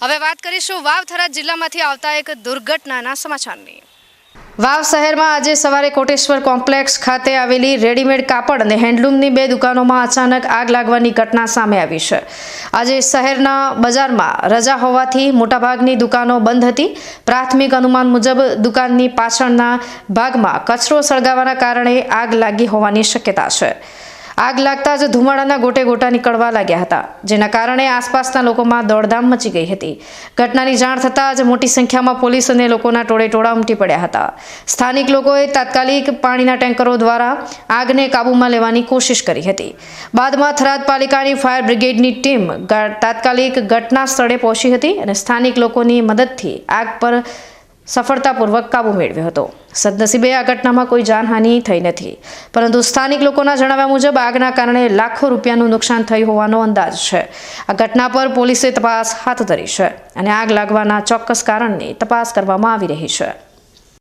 હવે વાત કરીશું વાવ થરાદ જિલ્લામાંથી આવતા એક દુર્ઘટનાના સમાચારની. વાવ શહેરમાં આજે સવારે કોટેશ્વર કોમ્પ્લેક્સ ખાતે આવેલી રેડીમેડ કાપડ અને હેન્ડલૂમની બે દુકાનોમાં અચાનક આગ લાગવાની ઘટના સામે આવી છે. આજે શહેરના બજારમાં રજા હોવાથી મોટાભાગની દુકાનો બંધ હતી. પ્રાથમિક અનુમાન મુજબ દુકાનની પાછળના ભાગમાં કચરો સળગાવવાના કારણે આગ લાગી હોવાની શક્યતા છે. આગ લાગતા જ ધુમાડાના ગોટે ગોટા નીકળવા લાગ્યા હતા, જેના કારણે આસપાસના લોકોમાં દોડધામ મચી ગઈ હતી. ઘટનાની જાણ થતાં જ મોટી સંખ્યામાં પોલીસ અને લોકોના ટોળે ટોળા ઉમટી પડ્યા હતા. સ્થાનિક લોકોએ તાત્કાલિક પાણીના ટેન્કરો દ્વારા આગને કાબૂમાં લેવાની કોશિશ કરી હતી. બાદમાં થરાદ પાલિકાની ફાયર બ્રિગેડની ટીમ તાત્કાલિક ઘટના સ્થળે પહોંચી હતી અને સ્થાનિક લોકોની મદદથી આગ પર સફળતાપૂર્વક કાબુ મેળવ્યો હતો. સદનસીબે આ ઘટનામાં કોઈ જાનહાનિ થઈ નથી. પરંતુ સ્થાનિક લોકોના જણાવ્યા મુજબ આગના કારણે લાખો રૂપિયાનું નુકસાન થયું હોવાનો અંદાજ છે. આ ઘટના પર પોલીસે તપાસ હાથ ધરી છે અને આગ લાગવાના ચોક્કસ કારણની તપાસ કરવામાં આવી રહી છે.